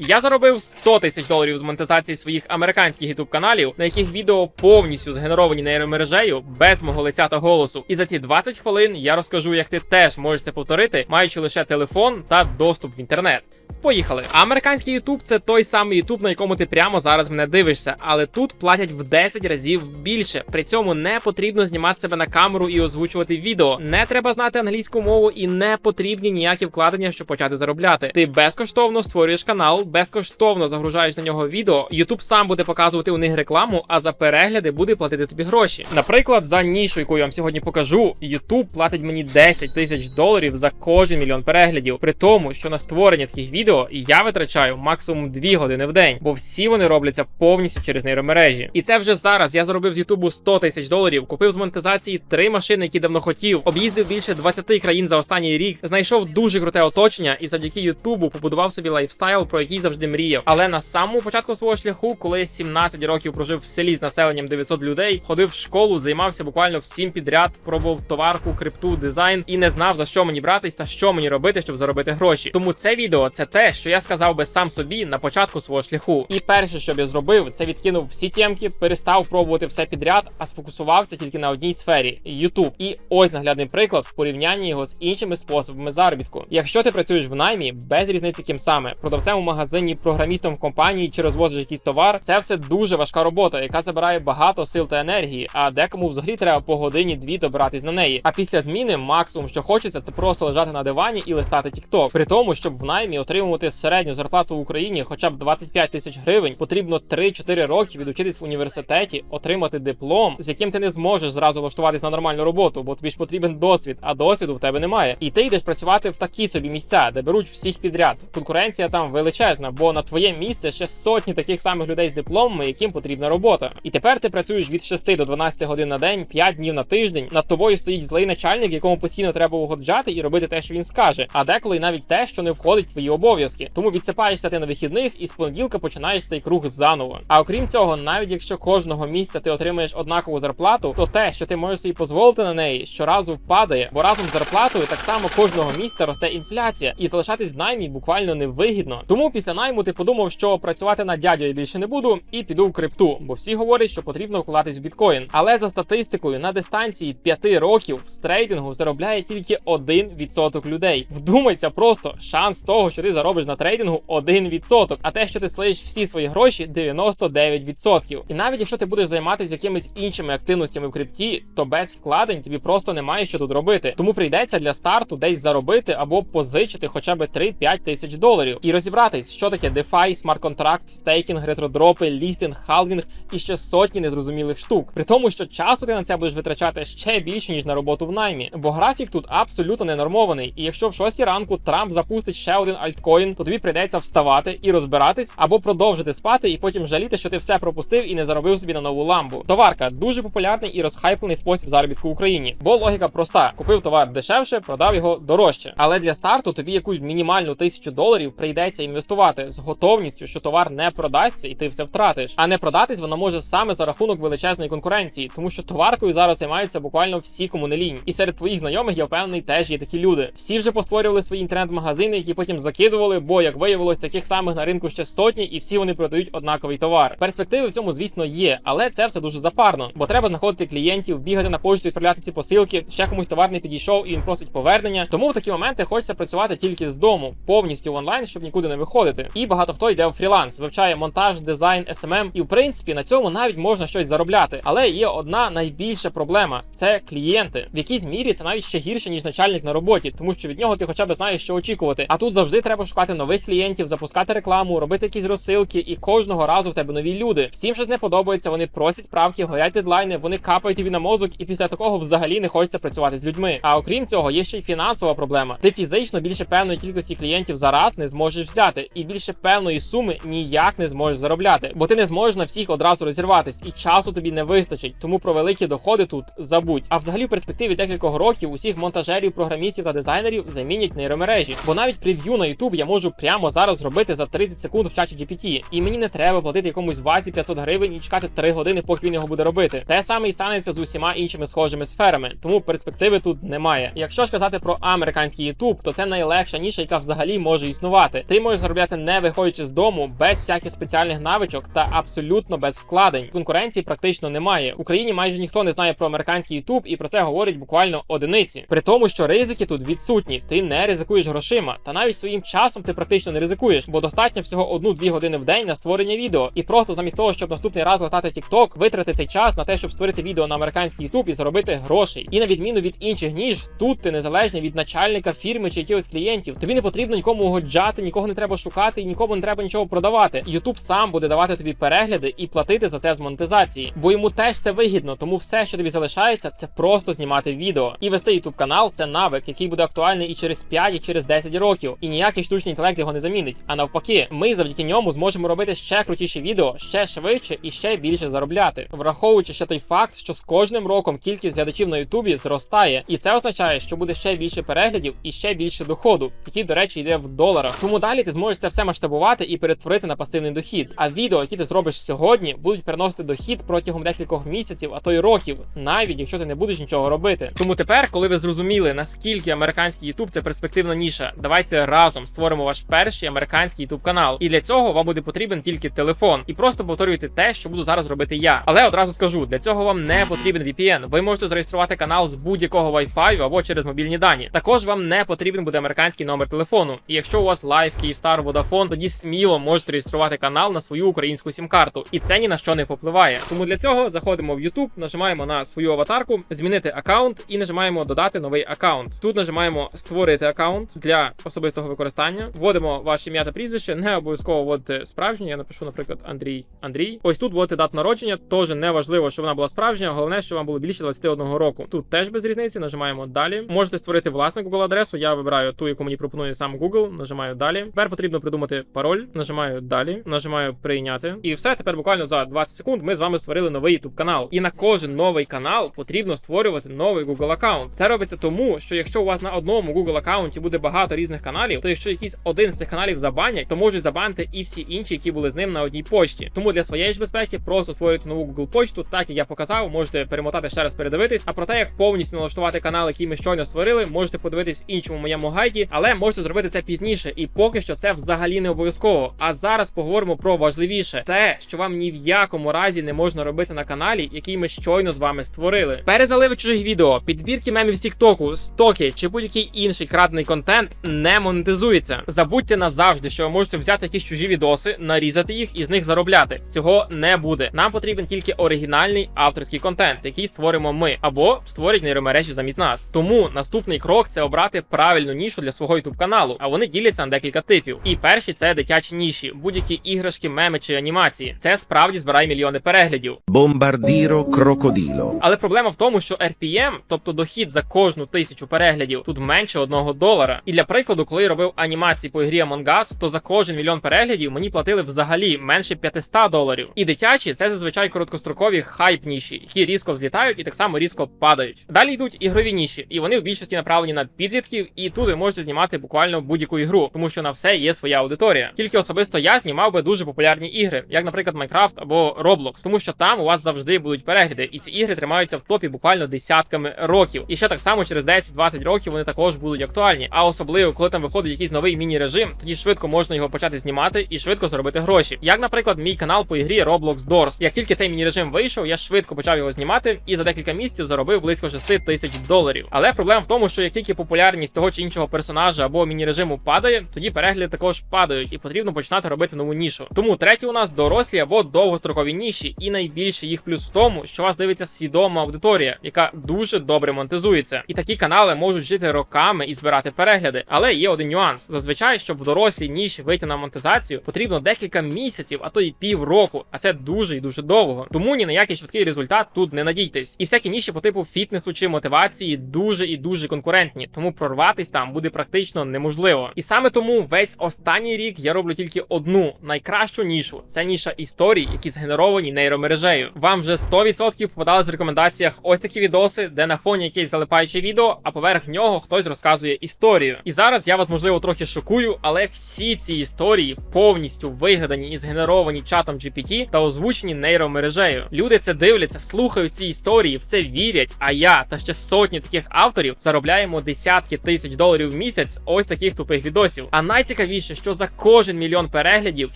Я заробив 100 тисяч доларів з монетизації своїх американських youtube каналів, на яких відео повністю згенеровані нейромережею без мого лиця та голосу. І за ці 20 хвилин я розкажу, як ти теж можеш це повторити, маючи лише телефон та доступ в інтернет. Поїхали. Американський YouTube це той самий YouTube, на якому ти прямо зараз мене дивишся, але тут платять в 10 разів більше. При цьому не потрібно знімати себе на камеру і озвучувати відео. Не треба знати англійську мову і не потрібні ніякі вкладення, щоб почати заробляти. Ти безкоштовно створюєш канал, безкоштовно загружаєш на нього відео. YouTube сам буде показувати у них рекламу, а за перегляди буде платити тобі гроші. Наприклад, за нішу, яку я вам сьогодні покажу, YouTube платить мені 10 тисяч доларів за кожен мільйон переглядів. При тому, що на створення таких відео я витрачаю максимум 2 години в день, бо всі вони робляться повністю через нейромережі. І це вже зараз я заробив з Ютубу 100 тисяч доларів, купив з монетизації три машини, які давно хотів, об'їздив більше 20 країн за останній рік, знайшов дуже круте оточення і завдяки Ютубу побудував собі лайфстайл, про який завжди мріяв. Але на самому початку свого шляху, коли 17 років прожив в селі з населенням 900 людей, ходив в школу, займався буквально всім підряд, пробував товарку, крипту, дизайн і не знав за що мені братись та що мені робити, щоб заробити гроші. Тому це відео це те, що я сказав би сам собі на початку свого шляху. І перше, що б я зробив, це відкинув всі тємки, перестав пробувати все підряд, а сфокусувався тільки на одній сфері YouTube. І ось наглядний приклад в порівнянні його з іншими способами заробітку. Якщо ти працюєш в наймі, без різниці ким саме, продавцем у магазині, програмістом в компанії чи розвозиш якийсь товар, це все дуже важка робота, яка забирає багато сил та енергії. А декому взагалі треба по годині дві добиратись на неї. А після зміни максимум, що хочеться, це просто лежати на дивані і листати TikTok. При тому, щоб в наймі отримувати середню зарплату в Україні, хоча б 25 тисяч гривень, потрібно 3-4 роки відучитись в університеті, отримати диплом, з яким ти не зможеш зразу влаштуватись на нормальну роботу, бо тобі ж потрібен досвід, а досвіду в тебе немає. І ти йдеш працювати в такі собі місця, де беруть всіх підряд. Конкуренція там величезна, бо на твоє місце ще сотні таких самих людей з дипломами, яким потрібна робота. І тепер ти працюєш від 6 до 12 годин на день, 5 днів на тиждень. Над тобою стоїть злий начальник, якому постійно треба угоджати і робити те, що він скаже, а деколи навіть те, що не входить в твої обов'язки. Тому відсипаєшся ти на вихідних і з понеділка починаєш цей круг заново. А окрім цього, навіть якщо кожного місяця ти отримаєш однакову зарплату, то те, що ти можеш собі дозволити на неї, щоразу падає, бо разом з зарплатою так само кожного місяця росте інфляція, і залишатись в наймі буквально невигідно. Тому після найму ти подумав, що працювати на дядю я більше не буду, і піду в крипту, бо всі говорять, що потрібно вкладатись в біткоін. Але за статистикою на дистанції 5 років з трейдингу заробляє тільки 1% людей. Вдумайся, просто шанс того, що ти заробиш на трейдингу 1%, а те, що ти слиєш всі свої гроші, 99%. І навіть якщо ти будеш займатися якимись іншими активностями в крипті, то без вкладень тобі просто немає що тут робити. Тому прийдеться для старту десь заробити або позичити хоча б 3-5 тисяч доларів і розібратись, що таке DeFi, смарт-контракт, стейкінг, ретродропи, лістинг, халвінг і ще сотні незрозумілих штук. При тому, що часу ти на це будеш витрачати ще більше ніж на роботу в наймі, бо графік тут абсолютно не нормований. І якщо в 6 ранку Трамп запустить ще один альткоін, то тобі прийдеться вставати і розбиратись або продовжити спати, і потім жаліти, що ти все пропустив і не заробив собі на нову ламбу. Товарка дуже популярний і розхайплений спосіб заробітку в Україні, бо логіка проста: купив товар дешевше, продав його дорожче. Але для старту тобі якусь мінімальну тисячу доларів прийдеться інвестувати з готовністю, що товар не продасться і ти все втратиш. А не продатись воно може саме за рахунок величезної конкуренції, тому що товаркою зараз займаються буквально всі кому не лінь. І серед твоїх знайомих я впевнений теж є такі люди. Всі вже постворювали свої інтернет-магазини, які потім закидували, бо як виявилось, таких самих на ринку ще сотні, і всі вони продають однаковий товар. Перспективи в цьому, звісно, є, але це все дуже запарно, бо треба знаходити клієнтів, бігати на пошту, відправляти ці посилки. Ще комусь товар не підійшов і він просить повернення. Тому в такі моменти хочеться працювати тільки з дому, повністю онлайн, щоб нікуди не виходити. І багато хто йде в фріланс, вивчає монтаж, дизайн, SMM, і в принципі на цьому навіть можна щось заробляти. Але є одна найбільша проблема: це клієнти. В якійсь мірі це навіть ще гірше ніж начальник на роботі, тому що від нього ти хоча б знаєш, що очікувати. А тут завжди треба шукати нових клієнтів, запускати рекламу, робити якісь розсилки, і кожного разу в тебе нові люди. Всім щось не подобається. Вони просять правки, горять дедлайни, вони капають тобі на мозок, і після такого взагалі не хочеться працювати з людьми. А окрім цього, є ще й фінансова проблема. Ти фізично більше певної кількості клієнтів за раз не зможеш взяти, і більше певної суми ніяк не зможеш заробляти, бо ти не зможеш на всіх одразу розірватись, і часу тобі не вистачить. Тому про великі доходи тут забудь. А взагалі в перспективі декількох років усіх монтажерів, програмістів та дизайнерів замінять нейромережі. Бо навіть прев'ю на YouTube я можу прямо зараз зробити за 30 секунд в чаті GPT. І мені не треба платити якомусь вазі 500 гривень і чекати 3 години, поки він його буде робити. Те саме і станеться з усіма іншими схожими сферами, тому перспективи тут немає. Якщо ж казати про американський YouTube, то це найлегша ніша, яка взагалі може існувати. Ти можеш заробляти заробляти не виходячи з дому, без всяких спеціальних навичок та абсолютно без вкладень. Конкуренції практично немає. В Україні майже ніхто не знає про американський YouTube, і про це говорять буквально одиниці. При тому, що ризики тут відсутні. Ти не ризикуєш грошима, та навіть своїм часом ти практично не ризикуєш, бо достатньо всього одну-дві години в день на створення відео. І просто замість того, щоб наступний раз латати TikTok, витрати цей час на те, щоб створити відео на американський YouTube і заробити грошей. І на відміну від інших ніж, тут ти незалежний від начальника фірми чи якихось клієнтів. Тобі не потрібно нікому угоджати, нікого не треба шукати і нікому не треба нічого продавати. YouTube сам буде давати тобі перегляди і платити за це з монетизації, бо йому теж це вигідно, тому все, що тобі залишається, це просто знімати відео. І вести YouTube канал це навик, який буде актуальний і через 5, і через 10 років. І ніякий штучний інтелект його не замінить. А навпаки, ми завдяки ньому зможемо робити ще крутіші відео, ще швидше і ще більше заробляти, враховуючи ще той факт, що з кожним роком кількість глядачів на Ютубі зростає, і це означає, що буде ще більше переглядів і ще більше доходу, який, до речі, йде в доларах. Тому далі ти зможеш все масштабувати і перетворити на пасивний дохід. А відео, які ти зробиш сьогодні, будуть приносити дохід протягом декількох місяців, а то й років, навіть якщо ти не будеш нічого робити. Тому тепер, коли ви зрозуміли, наскільки американський Ютуб це перспективна ніша, давайте разом створимо ваш перший американський Ютуб канал. І для цього вам буде потрібен тільки телефон. І просто повторюйте те, що буду зараз робити я. Але одразу скажу, для цього вам не потрібен VPN. Ви можете зареєструвати канал з будь-якого Wi-Fi або через мобільні дані. Також вам не потрібен буде американський номер телефону. І якщо у вас Live, Kyivstar, Vodafone, тоді сміло можете реєструвати канал на свою українську сім-карту. І це ні на що не впливає. Тому для цього заходимо в YouTube, нажимаємо на свою аватарку, змінити аккаунт і нажимаємо додати новий аккаунт. Тут нажимаємо створити аккаунт для особистого використання. Вводимо ваше ім'я та прізвище. Не обов'язково вводити справжнє. Я напишу, наприклад, Андрій Андрій. Ось тут вводити дату народження. Теж не важливо, що вона була справжня. Головне, що вам було більше 21 року. Тут теж без різниці. Нажимаємо далі. Можете створити власну Google адресу. Я вибираю ту, яку мені пропонує сам Google. Нажимаю далі. Тепер потрібно придумати пароль. Нажимаю далі. Нажимаю прийняти. І все. Тепер буквально за 20 секунд ми з вами створили новий YouTube канал. І на кожен новий канал потрібно створювати новий Google аккаунт. Це робиться тому, що якщо у вас на одному Google аккаунті буде багато різних каналів, то якщо якийсь один з цих каналів забанять, то можуть забанити і всі інші, які були з ним на одній почті. Тому для своєї ж безпеки просто створюйте нову Google почту, так як я показав, можете перемотати ще раз передивитись. А про те, як повністю налаштувати канал, який ми щойно створили, можете подивитись в іншому моєму гайді, але можете зробити це пізніше. І поки що це взагалі не обов'язково. А зараз поговоримо про важливіше те, що вам ні в якому разі не можна робити на каналі, який ми щойно з вами створили. Перезаливи чужих відео, підбірки мемів з Тіктоку, стоки чи будь-який інший крадений контент не монетизується. Забудьте назавжди, що ви можете взяти якісь чужі відоси, нарізати їх і з них заробляти. Цього не буде. Нам потрібен тільки оригінальний авторський контент, який створимо ми, або створять нейромережі замість нас. Тому наступний крок це обрати правильну нішу для свого youtube каналу, а вони діляться на декілька типів. І перші це дитячі ніші, будь-які іграшки, меми чи анімації. Це справді збирає мільйони переглядів. Bombardiro crocodilo. Але проблема в тому, що RPM, тобто дохід за кожну тисячу переглядів, тут менше одного долара. І для прикладу, коли я робив анімації по ігрі Among Us, то за кожен мільйон переглядів мені платили взагалі менше 500 доларів. І дитячі це зазвичай короткострокові хайп ніші, які різко взлітають і так само різко падають. Далі йдуть ігрові ніші, і вони в більшості направлені на підлітків, і тут ви можете знімати буквально будь-яку ігру, тому що на все є своя аудиторія. Тільки особисто я знімав би дуже популярні ігри, як, наприклад, Minecraft або Roblox, тому що там у вас завжди будуть перегляди, і ці ігри тримаються в топі буквально десятками років. І ще так само через 10-20 років вони також будуть актуальні. А особливо, коли там виходить якийсь новий міні-режим, тоді швидко можна його почати знімати і швидко заробити гроші. Як, наприклад, мій канал по ігрі Roblox Doors. Як тільки цей міні-режим вийшов, я швидко почав його знімати і за декілька місяців заробив близько 6 тисяч доларів. Але проблема в тому, що як тільки популярність того чи іншого персонажа або міні-режиму падає, тоді перегляди також падають, і потрібно починати робити нову нішу. Тому третій у нас дорослі або довгострокові ніші, і найбільший їх плюс в тому, що вас дивиться свідома аудиторія, яка дуже добре монетизується. І такі канали можуть жити роками і збирати перегляди. Але є один нюанс: зазвичай, щоб в дорослій ніші вийти на монетизацію, потрібно декілька місяців, а то й півроку. А це дуже і дуже довго. Тому ні на який швидкий результат тут не надійтесь. І всякі ніші по типу фітнесу чи мотивації дуже і дуже конкурентні, тому прорватись там буде практично неможливо. І саме тому весь останній рік я роблю тільки одну найкращу нішу. Це ніша історій, які згенеровані нейромережею. Вам вже 100% попадались в рекомендаціях ось такі відоси, де на фоні якесь залипаюче відео, а поверх нього хтось розказує історію. І зараз я вас можливо трохи шокую, але всі ці історії повністю вигадані і згенеровані чатом GPT та озвучені нейромережею. Люди це дивляться, слухають ці історії, в це вірять. А я та ще сотні таких авторів заробляємо десятки тисяч доларів в місяць ось таких тупих відосів. А найцікавіше, що за кожен мільйон переглядів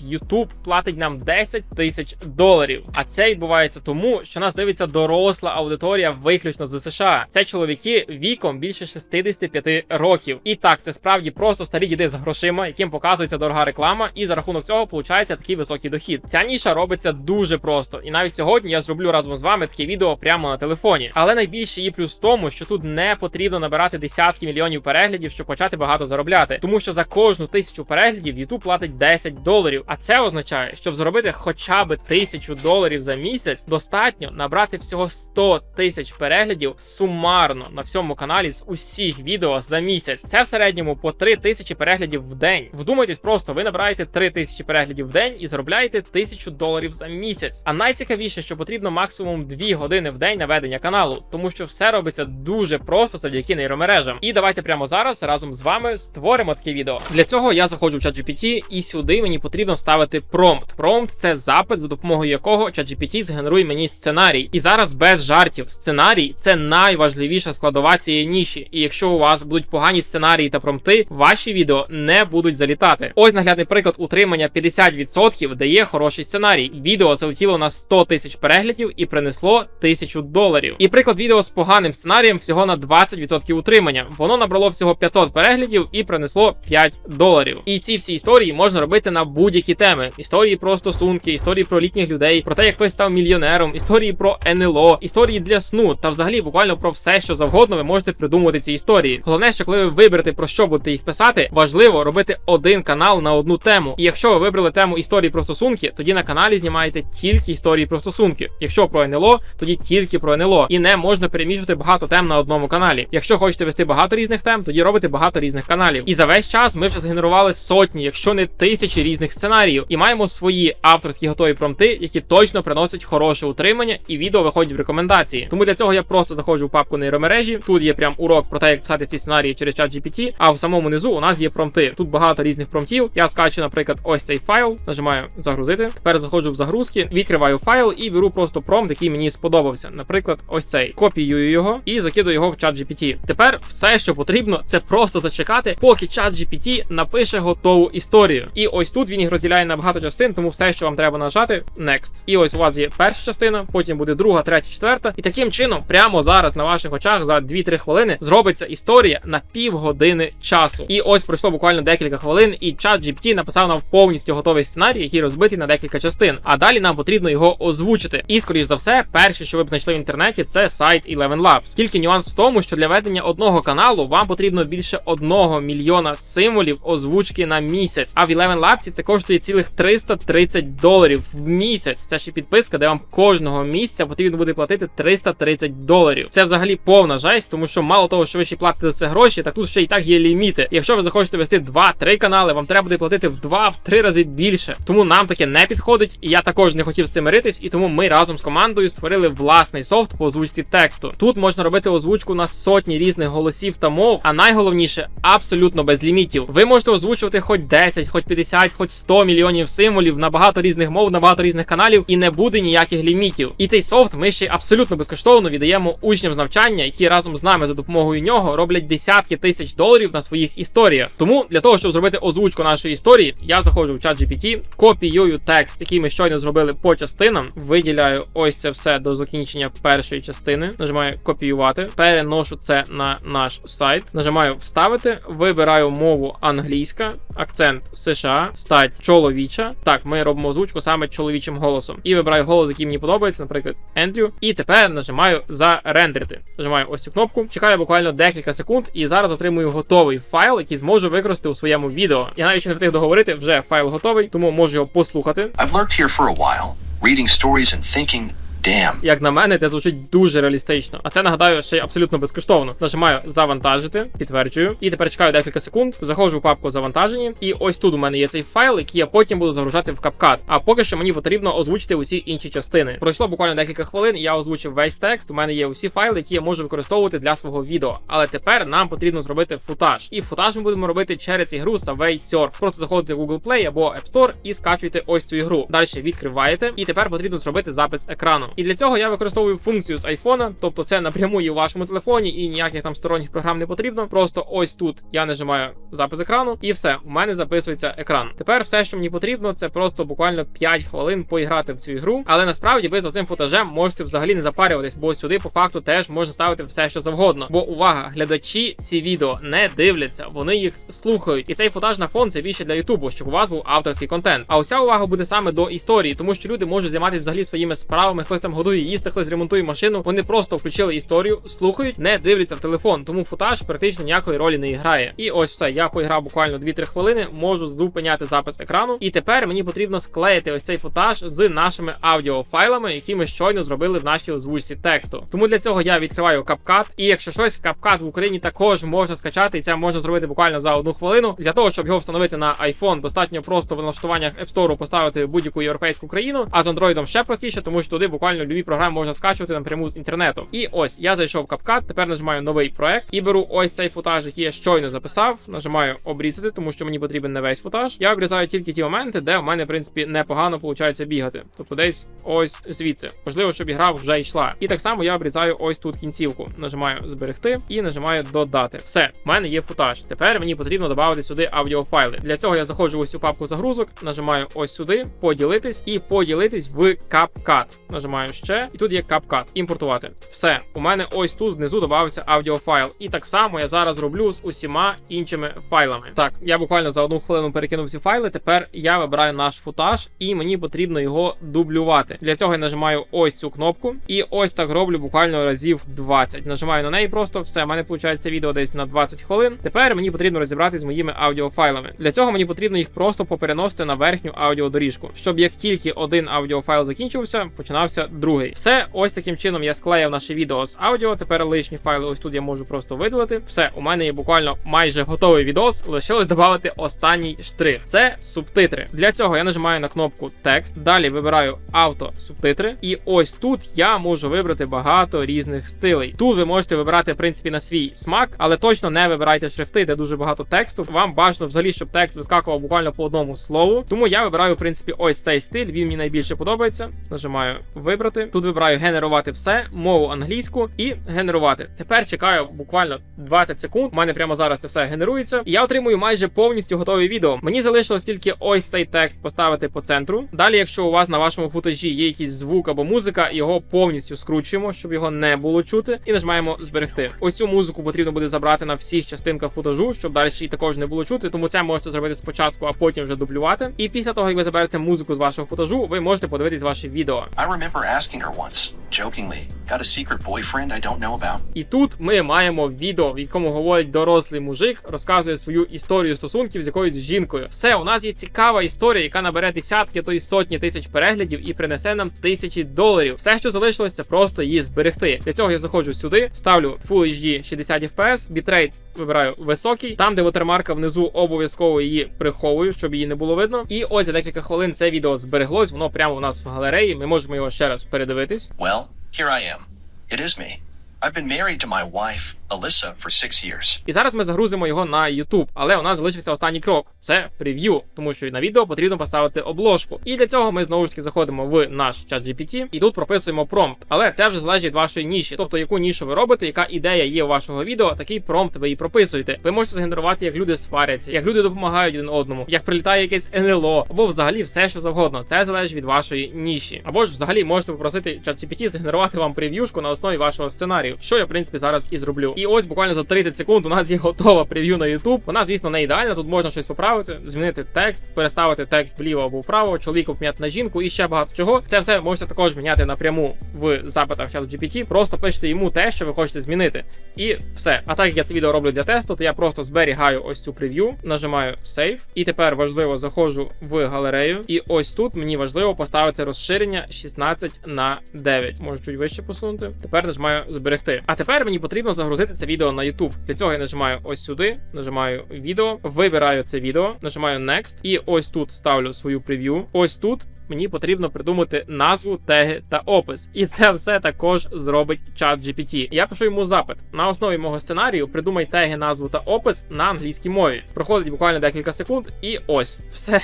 YouTube платить нам 10 тисяч доларів. А це відбувається тому, що нас дивиться доросла аудиторія виключно з США. Це чоловіки віком більше 65 років. І так, це справді просто старі діди з грошима, яким показується дорога реклама, і за рахунок цього получається такий високий дохід. Ця ніша робиться дуже просто. І навіть сьогодні я зроблю разом з вами таке відео прямо на телефоні. Але найбільший її плюс в тому, що тут не потрібно набирати десятки мільйонів переглядів, щоб почати багато заробляти. Тому що за кожну тисячу переглядів YouTube платить 10 доларів. А це означає, щоб зробити хоча б тисячу доларів за місяць, достатньо набрати всього 100 тисяч переглядів сумарно на всьому каналі з усіх відео за місяць. Це в середньому по 3 тисячі переглядів в день. Вдумайтесь, просто ви набираєте 3 тисячі переглядів в день і заробляєте тисячу доларів за місяць. А найцікавіше, що потрібно максимум 2 години в день на ведення каналу, тому що все робиться дуже просто завдяки нейромережам. І давайте прямо зараз разом з вами створимо таке відео. Для цього я заходжу в ChatGPT, і сюди мені потрібно вставити промпт. Промпт це запит, за допомогою якого ChatGPT згенерує мені сценарій. І зараз без жартів. Сценарій це найважливіша складова цієї ніші. І якщо у вас будуть погані сценарії та промпти, ваші відео не будуть залітати. Ось наглядний приклад утримання 50% дає хороший сценарій. Відео залетіло на 100 тисяч переглядів і принесло 1000 доларів. І приклад відео з поганим сценарієм всього на 20% утримання. Воно набрало всього 500 переглядів і принесло 5 доларів. І ці всі історії можна робити на будь-які теми: історії про стосунки, історії про літніх людей, про те, як хтось став мільйонером, історії про НЛО, історії для сну та взагалі буквально про все, що завгодно ви можете придумувати ці історії. Головне, що коли ви виберете про що будете їх писати, важливо робити один канал на одну тему. І якщо ви вибрали тему історії про стосунки, тоді на каналі знімаєте тільки історії про стосунки. Якщо про НЛО, тоді тільки про НЛО. І не можна перемішувати багато тем на одному каналі. Якщо хочете вести багато різних тем, тоді робите багато різних каналів. І за весь час ми вже згенерували сотні, якщо не тисячі різних сценаріїв, і маємо свої авторські готові промти, які точно приносять хороше утримання, і відео виходять в рекомендації. Тому для цього я просто заходжу в папку нейромережі. Тут є прям урок про те, як писати ці сценарії через чат GPT, а в самому низу у нас є промти. Тут багато різних промптів. Я скачу, наприклад, ось цей файл, нажимаю загрузити. Тепер заходжу в загрузки, відкриваю файл і беру просто промпт, який мені сподобався. Наприклад, ось цей. Копіюю його і закидую його в чат GPT. Тепер все, що потрібно, це просто зачекати, поки чат GPT напише готову історію. І ось тут він їх розділяє на багато частин, тому все, що вам треба нажати, next. І ось у вас є перша частина, потім буде друга, третя, четверта. І таким чином, прямо зараз на ваших очах за 2-3 хвилини зробиться історія на півгодини часу. І ось пройшло буквально декілька хвилин, і чат GPT написав нам повністю готовий сценарій, який розбитий на декілька частин. А далі нам потрібно його озвучити. І скоріш за все, перше, що ви б знайшли в інтернеті, це сайт Eleven Labs. Тільки нюанс в тому, що для ведення одного каналу вам потрібно більше одного мільйона символів озвучки на місяць. А в Eleven Labs це коштує цілих 330 доларів в місяць. Це ще підписка, де вам кожного місяця потрібно буде платити 330 доларів. Це взагалі повна жесть, тому що мало того, що ви ще платите за це гроші, так тут ще і так є ліміти. Якщо ви захочете вести 2-3 канали, вам треба буде платити в 2-3 рази більше. Тому нам таке не підходить, і я також не хотів з цим миритись, і тому ми разом з командою створили власний софт по озвучці тексту. Тут можна робити озвучку на сотні різних голосів та мов, а найголовніше абсолютно без лімітів. Ви можете озвучувати хоч 10, хоч 50, хоч 100 мільйонів символів на багато різних мов, на багато різних каналів, і не буде ніяких лімітів. І цей софт ми ще абсолютно безкоштовно віддаємо учням з навчання, які разом з нами за допомогою нього роблять десятки тисяч доларів на своїх історіях. Тому для того, щоб зробити озвучку нашої історії, я заходжу в чат GPT, копіюю текст, який ми щойно зробили по частинам, виділяю ось це все до закінчення першої частини. Нажимаю копіювати, переношу це на наш сайт, нажимаю вставити, вибираю мову англійська, акцент США, стать чоловіча. Так, ми робимо озвучку саме чоловічим голосом. І вибираю голос, який мені подобається, наприклад, Ендрю. І тепер нажимаю зарендерити. Нажимаю ось цю кнопку, чекаю буквально декілька секунд, і зараз отримую готовий файл, який зможу використати у своєму відео. Я навіть не встиг договорити, вже файл готовий, тому можу його послухати. I've lurked here for a while, reading stories and thinking, damn, Як на мене, це звучить дуже реалістично. А це нагадаю ще й абсолютно безкоштовно. Нажимаю завантажити, підтверджую. І тепер чекаю декілька секунд. Заходжу в папку завантажені. І ось тут у мене є цей файл, який я потім буду загружати в CapCut. А поки що мені потрібно озвучити усі інші частини. Пройшло буквально декілька хвилин. Я озвучив весь текст. У мене є усі файли, які я можу використовувати для свого відео. Але тепер нам потрібно зробити футаж. І футаж ми будемо робити через ігру Subway Surf. Просто заходите в Google Play або App Store і скачуєте ось цю ігру. Далі відкриваєте, і тепер потрібно зробити запис екрану. І для цього я використовую функцію з айфона, тобто це напряму є у вашому телефоні, і ніяких там сторонніх програм не потрібно. Просто ось тут я нажимаю запис екрану, і все, у мене записується екран. Тепер все, що мені потрібно, це просто буквально 5 хвилин поіграти в цю ігру. Але насправді ви за цим футажем можете взагалі не запарюватись, бо сюди по факту теж можна ставити все, що завгодно. Бо увага, глядачі ці відео не дивляться, вони їх слухають. І цей футаж на фон це більше для Ютубу, щоб у вас був авторський контент. А уся увага буде саме до історії, тому що люди можуть займатися взагалі своїми справами. Хтось там годує їсти, хтось ремонтує машину. Вони просто включили історію, слухають, не дивляться в телефон. Тому футаж практично ніякої ролі не грає. І ось все. Я поіграв буквально 2-3 хвилини, можу зупиняти запис екрану. І тепер мені потрібно склеїти ось цей футаж з нашими аудіофайлами, які ми щойно зробили в нашій озвучці тексту. Тому для цього я відкриваю CapCut, і якщо щось CapCut в Україні також можна скачати, і це можна зробити буквально за одну хвилину. Для того, щоб його встановити на iPhone, достатньо просто в налаштуваннях App Store поставити будь-яку європейську країну, а з Android ще простіше, тому що туди буквально любі програми можна скачувати напряму з інтернету. І ось я зайшов в CapCut, тепер нажимаю новий проект і беру ось цей футаж, який я щойно записав. Нажимаю обрізати, тому що мені потрібен не весь футаж. Я обрізаю тільки ті моменти, де в мене в принципі непогано виходить бігати. Тобто десь ось звідси. Важливо, щоб ігра вже йшла. І так само я обрізаю ось тут кінцівку. Нажимаю зберегти і нажимаю додати. Все, в мене є футаж. Тепер мені потрібно додати сюди аудіофайли. Для цього я заходжу ось цю папку загрузок, нажимаю ось сюди, поділитись і поділитись в CapCut. Нажимаю ще, і тут є CapCut. Імпортувати. Все, у мене ось тут знизу додався аудіофайл. І так само я зараз роблю з усіма іншими файлами. Так, я буквально за одну хвилину перекинув ці файли. Тепер я вибираю наш футаж, і мені потрібно його дублювати. Для цього я нажимаю ось цю кнопку, і ось так роблю буквально разів 20. Нажимаю на неї просто все. У мене виходить відео десь на 20 хвилин. Тепер мені потрібно розібратися з моїми аудіофайлами. Для цього мені потрібно їх просто попереносити на верхню аудіодоріжку, щоб як тільки один аудіофайл закінчився, починався другий. Все, ось таким чином я склеїв наше відео з аудіо. Тепер лишні файли ось тут я можу просто видалити. Все, у мене є буквально майже готовий відос. Лишилось додати останній штрих. Це субтитри. Для цього я нажимаю на кнопку текст. Далі вибираю авто субтитри. І ось тут я можу вибрати багато різних стилей. Тут ви можете вибирати в принципі на свій смак, але точно не вибирайте шрифти, де дуже багато тексту. Вам бажано взагалі, щоб текст вискакував буквально по одному слову. Тому я вибираю в принципі ось цей стиль. Він мені найбільше подобається. Нажимаю вибрати. Тут вибираю генерувати все, мову англійську і генерувати. Тепер чекаю буквально 20 секунд. У мене прямо зараз це все генерується. І я отримую майже повністю готове відео. Мені залишилось тільки ось цей текст поставити по центру. Далі, якщо у вас на вашому футажі є якийсь звук або музика, його повністю скручуємо, щоб його не було чути, і нажимаємо зберегти. Ось цю музику потрібно буде забрати на всіх частинках футажу, щоб далі її також не було чути. Тому це можете зробити спочатку, а потім вже дублювати. І після того, як ви заберете музику з вашого футажу, ви можете подивитись ваші відео. I remember asking her once, jokingly, got a secret boyfriend I don't know about? І тут ми маємо відео, в якому говорить дорослий мужик, розказує свою історію стосунків з якоюсь жінкою. Все, у нас є цікава історія, яка набере десятки, то й сотні тисяч переглядів і принесе нам тисячі доларів. Все, що залишилось, це просто її зберегти. Для цього я заходжу сюди, ставлю Full HD 60 FPS, бітрейт вибираю високий. Там, де вотермарка внизу, обов'язково її приховую, щоб її не було видно. І ось за декілька хвилин це відео збереглось. Воно прямо у нас в галереї. Ми можемо його ще раз передивитись. Well, here I am. It is me. I've been married to my wife, Alyssa, for six years. І зараз ми загрузимо його на YouTube, але у нас залишився останній крок це прев'ю, тому що на відео потрібно поставити обложку. І для цього ми знову ж таки заходимо в наш чат GPT і тут прописуємо промпт. Але це вже залежить від вашої ніші, тобто яку нішу ви робите, яка ідея є у вашого відео, такий промпт ви і прописуєте. Ви можете згенерувати, як люди сваряться, як люди допомагають один одному, як прилітає якесь НЛО, або взагалі все, що завгодно. Це залежить від вашої ніші. Або ж взагалі можете попросити чат GPT згенерувати вам прев'юшку на основі вашого сценарію, що я в принципі зараз і зроблю. І ось буквально за 30 секунд у нас є готова прев'ю на YouTube. Вона, звісно, не ідеальна. Тут можна щось поправити, змінити текст, переставити текст вліво або вправо, чоловіка поміняти на жінку і ще багато чого. Це все можете також міняти напряму в запитах чату GPT. Просто пишете йому те, що ви хочете змінити. І все. А так як я це відео роблю для тесту, то я просто зберігаю ось цю прев'ю, нажимаю Save. І тепер важливо заходжу в галерею. І ось тут мені важливо поставити розширення 16 на 9. Можу чуть вище посунути. Тепер нажимаю зберегти. А тепер мені потрібно загрузити це відео на YouTube. Для цього я нажимаю ось сюди, нажимаю відео, вибираю це відео, нажимаю Next, і ось тут ставлю свою прев'ю. Ось тут мені потрібно придумати назву, теги та опис. І це все також зробить чат GPT. Я пишу йому запит. На основі мого сценарію придумай теги, назву та опис на англійській мові. Проходить буквально декілька секунд, і ось все,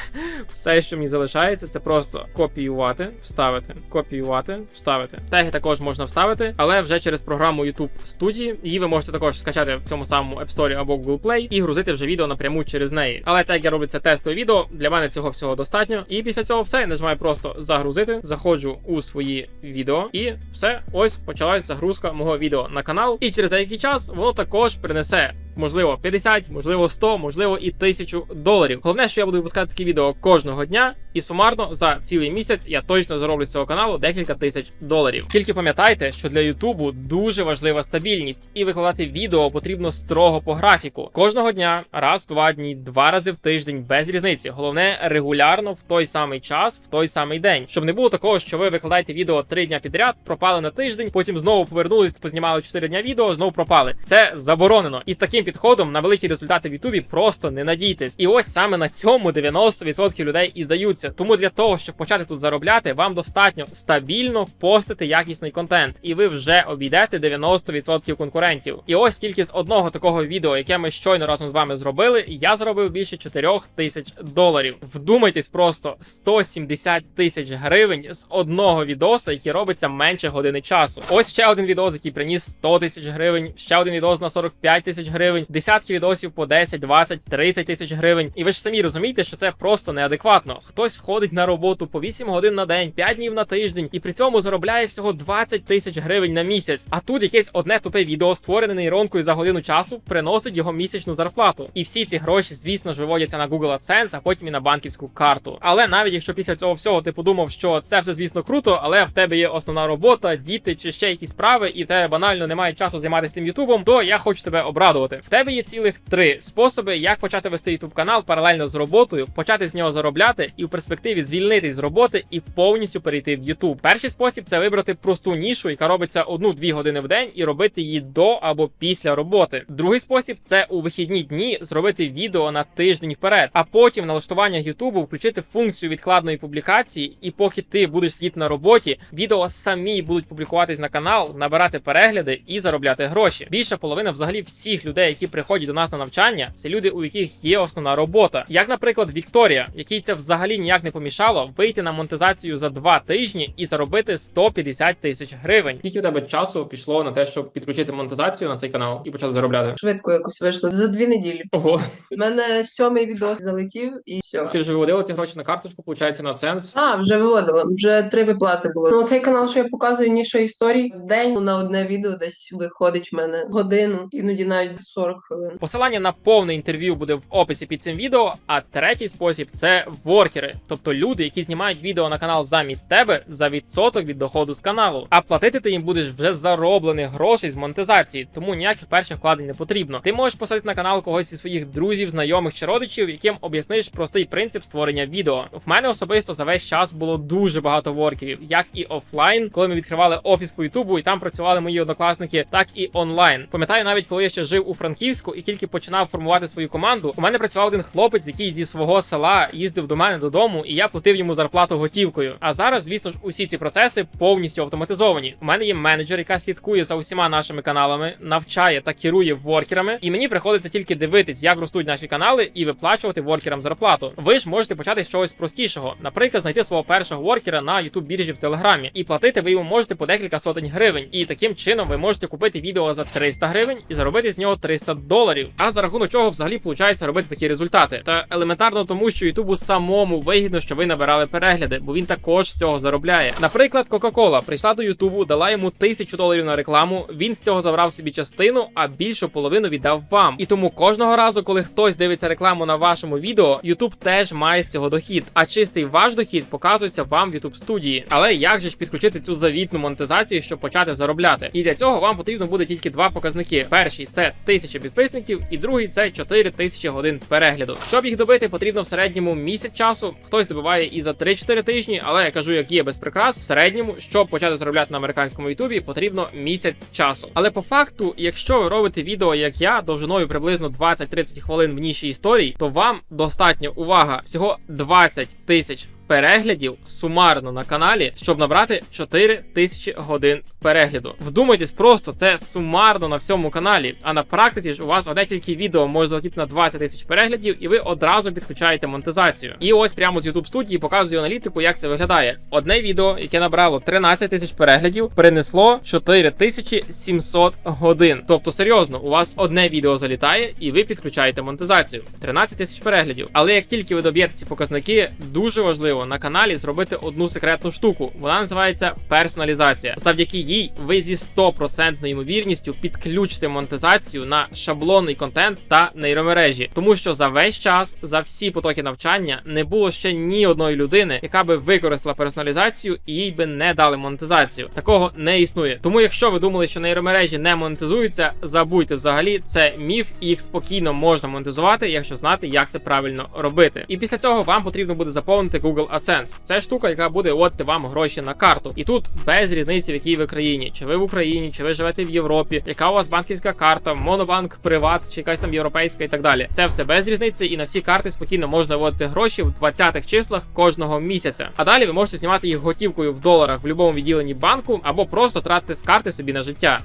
все, що мені залишається, це просто копіювати, вставити, копіювати, вставити. Теги також можна вставити, але вже через програму YouTube студії. Її ви можете також скачати в цьому самому App Store або Google Play і грузити вже відео напряму через неї. Але так я роблю це тестове відео, для мене цього всього достатньо. І після цього все нажимаю просто загрузити, заходжу у свої відео, і все, ось почалась загрузка мого відео на канал. І через деякий час воно також принесе. Можливо, 50, можливо, 100, можливо, і 1000 доларів. Головне, що я буду випускати такі відео кожного дня, і сумарно за цілий місяць я точно зароблю з цього каналу декілька тисяч доларів. Тільки пам'ятайте, що для Ютубу дуже важлива стабільність, і викладати відео потрібно строго по графіку. Кожного дня, раз два дні, два рази в тиждень, без різниці. Головне регулярно в той самий час, в той самий день, щоб не було такого, що ви викладаєте відео три дня підряд, пропали на тиждень, потім знову повернулись, познімали 4 дня відео, знову пропали. Це заборонено. І з таким підходом на великі результати в Ютубі просто не надійтесь. І ось саме на цьому 90% людей і здаються. Тому для того, щоб почати тут заробляти, вам достатньо стабільно постити якісний контент, і ви вже обійдете 90% конкурентів. І ось тільки з одного такого відео, яке ми щойно разом з вами зробили, я заробив більше 4 тисяч доларів. Вдумайтесь просто 170 тисяч гривень з одного відоса, який робиться менше години часу. Ось ще один відос, який приніс 100 тисяч гривень, ще один відос на 45 тисяч гривень, десятки відосів по 10, 20, 30 тисяч гривень. І ви ж самі розумієте, що це просто неадекватно. Хтось входить на роботу по 8 годин на день, 5 днів на тиждень, і при цьому заробляє всього 20 тисяч гривень на місяць. А тут якесь одне тупе відео, створене нейронкою за годину часу, приносить його місячну зарплату. І всі ці гроші, звісно ж, виводяться на Google AdSense, а потім і на банківську карту. Але навіть якщо після цього всього ти подумав, що це все, звісно, круто, але в тебе є основна робота, діти чи ще якісь справи, і в тебе банально немає часу займатися тим Ютубом, то я хочу тебе обрадувати. В тебе є цілих три способи, як почати вести Ютуб канал паралельно з роботою, почати з нього заробляти і в перспективі звільнитись з роботи і повністю перейти в Ютуб. Перший спосіб це вибрати просту нішу, яка робиться одну-дві години в день, і робити її до або після роботи. Другий спосіб це у вихідні дні зробити відео на тиждень вперед, а потім налаштування Ютубу включити функцію відкладної публікації, і поки ти будеш сидіти на роботі, відео самі будуть публікуватись на канал, набирати перегляди і заробляти гроші. Більша половина взагалі всіх людей, які приходять до нас на навчання, це люди, у яких є основна робота. Як, наприклад, Вікторія, якій це взагалі ніяк не помішало вийти на монетизацію за два тижні і заробити 150 тисяч гривень. Скільки у тебе часу пішло на те, щоб підключити монетизацію на цей канал і почати заробляти? Швидко якось вийшло за дві неділі. Ого, У мене сьомий відос залетів і все. ти вже виводила ці гроші на карточку, получається на сенс. А, вже виводила, вже три виплати було. Ну, цей канал, що я показую, ніша історій. В день на одне відео десь виходить в мене годину, іноді навіть 40 хвилин. Посилання на повне інтерв'ю буде в описі під цим відео. А третій спосіб це воркери, тобто люди, які знімають відео на канал замість тебе за відсоток від доходу з каналу. А платити ти їм будеш вже зароблених грошей з монетизації, тому ніяких перших вкладень не потрібно. Ти можеш посадити на канал когось зі своїх друзів, знайомих чи родичів, яким об'ясниш простий принцип створення відео. В мене особисто за весь час було дуже багато воркерів, як і офлайн, коли ми відкривали офіс по Ютубу, і там працювали мої однокласники, так і онлайн. Пам'ятаю, навіть коли я ще жив у Франківську і тільки починав формувати свою команду. У мене працював один хлопець, який зі свого села їздив до мене додому, і я платив йому зарплату готівкою. А зараз, звісно ж, усі ці процеси повністю автоматизовані. У мене є менеджер, яка слідкує за усіма нашими каналами, навчає та керує воркерами, і мені приходиться тільки дивитись, як ростуть наші канали, і виплачувати воркерам зарплату. Ви ж можете почати з чогось простішого, наприклад, знайти свого першого воркера на youtube біржі в Телеграмі, і платити ви йому можете по декілька сотень гривень. І таким чином ви можете купити відео за 300 гривень і заробити з нього 300 доларів. А за рахунок чого взагалі виходить робити такі результати? Та елементарно тому, що Ютубу самому вигідно, що ви набирали перегляди, бо він також з цього заробляє. Наприклад, Кока-Кола прийшла до Ютубу, дала йому тисячу доларів на рекламу. Він з цього забрав собі частину, а більшу половину віддав вам. І тому кожного разу, коли хтось дивиться рекламу на вашому відео, Ютуб теж має з цього дохід. А чистий ваш дохід показується вам в Ютуб студії. Але як же ж підключити цю завітну монетизацію, щоб почати заробляти? І для цього вам потрібно буде тільки два показники: перший це тисяча підписників, і другий це 4 тисячі годин перегляду. Щоб їх добити, потрібно в середньому місяць часу. Хтось добиває і за 3-4 тижні, але я кажу, як є без прикрас. В середньому, щоб почати заробляти на американському ютубі, потрібно місяць часу. Але по факту, якщо ви робите відео, як я, довжиною приблизно 20-30 хвилин в ніші історій, то вам достатньо увага всього 20 тисяч переглядів сумарно на каналі, щоб набрати 4 тисячі годин перегляду. Вдумайтесь просто, це сумарно на всьому каналі. А на практиці ж у вас одне тільки відео може залетіти на 20 тисяч переглядів, і ви одразу підключаєте монетизацію. І ось прямо з YouTube студії показую аналітику, як це виглядає. Одне відео, яке набрало 13 тисяч переглядів, принесло 4700 годин. Тобто, серйозно, у вас одне відео залітає, і ви підключаєте монетизацію. 13 тисяч переглядів. Але як тільки ви доб'єте ці показники, дуже важливо на каналі зробити одну секретну штуку. Вона називається персоналізація. Завдяки їй ви зі 100% ймовірністю підключите монетизацію на шаблонний контент та нейромережі, тому що за весь час, за всі потоки навчання, не було ще ні одної людини, яка би використала персоналізацію і їй би не дали монетизацію. Такого не існує. Тому, якщо ви думали, що нейромережі не монетизуються, забудьте взагалі це міф, і їх спокійно можна монетизувати, якщо знати, як це правильно робити. І після цього вам потрібно буде заповнити Google AdSense. Це штука, яка буде вводити вам гроші на карту. І тут без різниці, в якій ви країні, чи ви в Україні, чи ви живете в Європі, яка у вас банківська карта, монобанк, приват, чи якась там європейська і так далі. Це все без різниці, і на всі карти спокійно можна вводити гроші в 20-х числах кожного місяця. А далі ви можете знімати їх готівкою в доларах в будь-якому відділенні банку або просто тратити з карти собі на життя.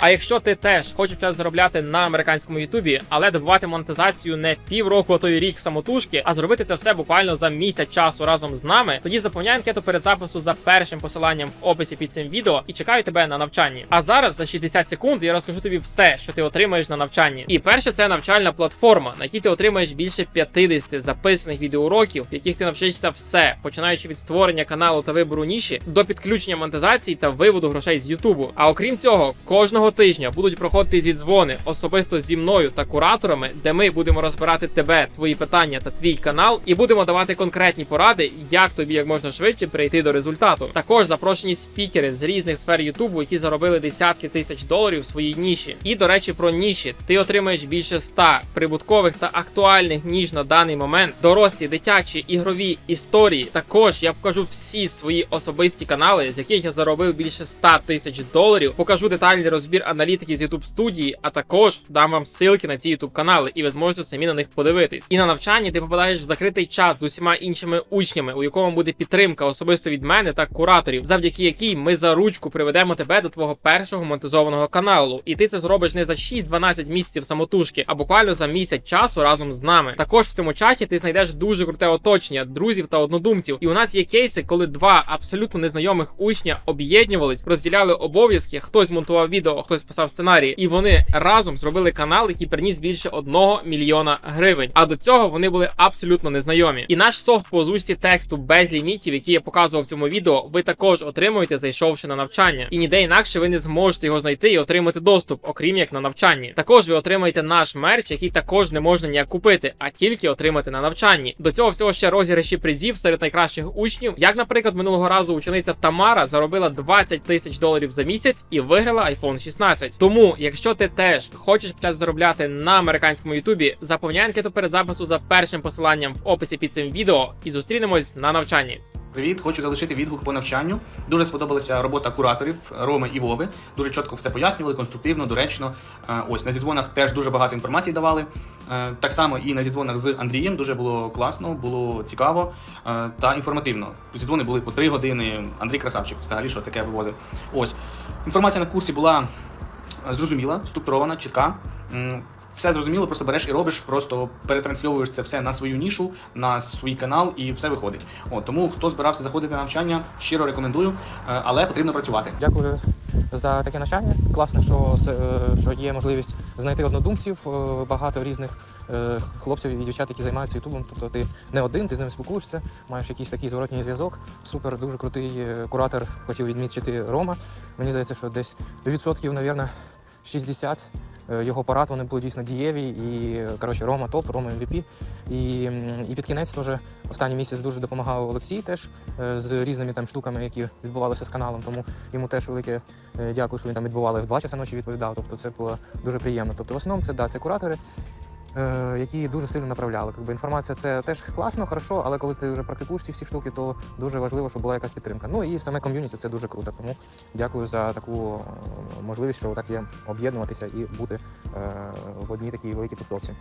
А якщо ти теж хочеш заробляти на американському Ютубі, але добувати монетизацію не півроку, а то й рік самотужки, а зробити це все буквально за місяць часу разом з нами, тоді заповняй анкету перед запису за першим посиланням в описі під цим відео і чекаю тебе на навчанні. А зараз за 60 секунд я розкажу тобі все, що ти отримаєш на навчанні. І перше, це навчальна платформа, на якій ти отримаєш більше 50 записаних відеоуроків, в яких ти навчишся все, починаючи від створення каналу та вибору ніші до підключення монетизації та виводу грошей з Ютубу. А окрім цього, кожного тижня будуть проходити зідзвони особисто зі мною та кураторами, де ми будемо розбирати тебе, твої питання та твій канал, і будемо давати конкретні поради, як тобі як можна швидше прийти до результату. Також запрошені спікери з різних сфер Ютубу, які заробили десятки тисяч доларів в своїй ніші. І до речі, про ніші ти отримаєш більше 100 прибуткових та актуальних ніж на даний момент. Дорослі, дитячі, ігрові історії. Також я покажу всі свої особисті канали, з яких я заробив більше 100 тисяч доларів. Покажу детальний розбір аналітики з YouTube студії, а також дам вам ссылки на ці YouTube канали, і ви зможете самі на них подивитись. І на навчанні ти попадаєш в закритий чат з усіма іншими учнями, у якому буде підтримка особисто від мене та кураторів, завдяки якій ми за ручку приведемо тебе до твого першого монетизованого каналу. І ти це зробиш не за 6-12 місяців самотужки, а буквально за місяць часу разом з нами. Також в цьому чаті ти знайдеш дуже круте оточення, друзів та однодумців. І у нас є кейси, коли два абсолютно незнайомих учня об'єднувались, розділяли обов'язки. Хтось монтував відео, хтось писав сценарії, і вони разом зробили канал, який приніс більше одного мільйона гривень. А до цього вони були абсолютно незнайомі. І наш софт по озвучці тексту без лімітів, який я показував в цьому відео, ви також отримуєте, зайшовши на навчання. І ніде інакше ви не зможете його знайти і отримати доступ, окрім як на навчанні. Також ви отримаєте наш мерч, який також не можна ніяк купити, а тільки отримати на навчанні. До цього всього ще розіграші призів серед найкращих учнів. Як, наприклад, минулого разу учениця Тамара заробила 20 тисяч доларів за місяць і виграла iPhone 16. Тому, якщо ти теж хочеш почати заробляти на американському Ютубі, заповняй анкету перед запису за першим посиланням в описі під цим відео і зустрінемось на навчанні. Привіт, хочу залишити відгук по навчанню. Дуже сподобалася робота кураторів Роми і Вови. Дуже чітко все пояснювали, конструктивно, доречно. Е, Ось на зідзвонах теж дуже багато інформації давали. Е, Так само і на зідзвонах з Андрієм дуже було класно, було цікаво е, та інформативно. Зідзвони були по 3 години. Андрій красавчик, взагалі, що таке вивозив. Ось інформація на курсі була зрозуміла, структурована, чітка. Все зрозуміло, просто береш і робиш, просто перетрансльовуєш це все на свою нішу, на свій канал, і все виходить. От тому, хто збирався заходити на навчання, щиро рекомендую, е, але потрібно працювати. Дякую за таке навчання. Класно, що, е, що є можливість знайти однодумців, е, багато різних хлопців і дівчат, які займаються ютубом. Тобто ти не один, ти з ними спілкуєшся, маєш якийсь такий зворотній зв'язок. Супер, дуже крутий куратор. Хотів відмітити Рома. Мені здається, що десь відсотків, мабуть, 60 е, його парад, вони були дійсно дієві. І е, коротше, Рома топ, Рома МВП. І, і під кінець теж останній місяць дуже допомагав Олексій теж е, з різними там штуками, які відбувалися з каналом. Тому йому теж велике е, дякую, що він там відбували в 2 часа ночі відповідав. Тобто це було дуже приємно. Тобто, в основному це да, це куратори. Е, Які дуже сильно направляли. Якби інформація це теж класно, хорошо, але коли ти вже практикуєш ці всі штуки, то дуже важливо, щоб була якась підтримка. Ну і саме ком'юніті це дуже круто. Тому дякую за таку е, можливість, що так є об'єднуватися і бути е, в одній такій великій тусовці.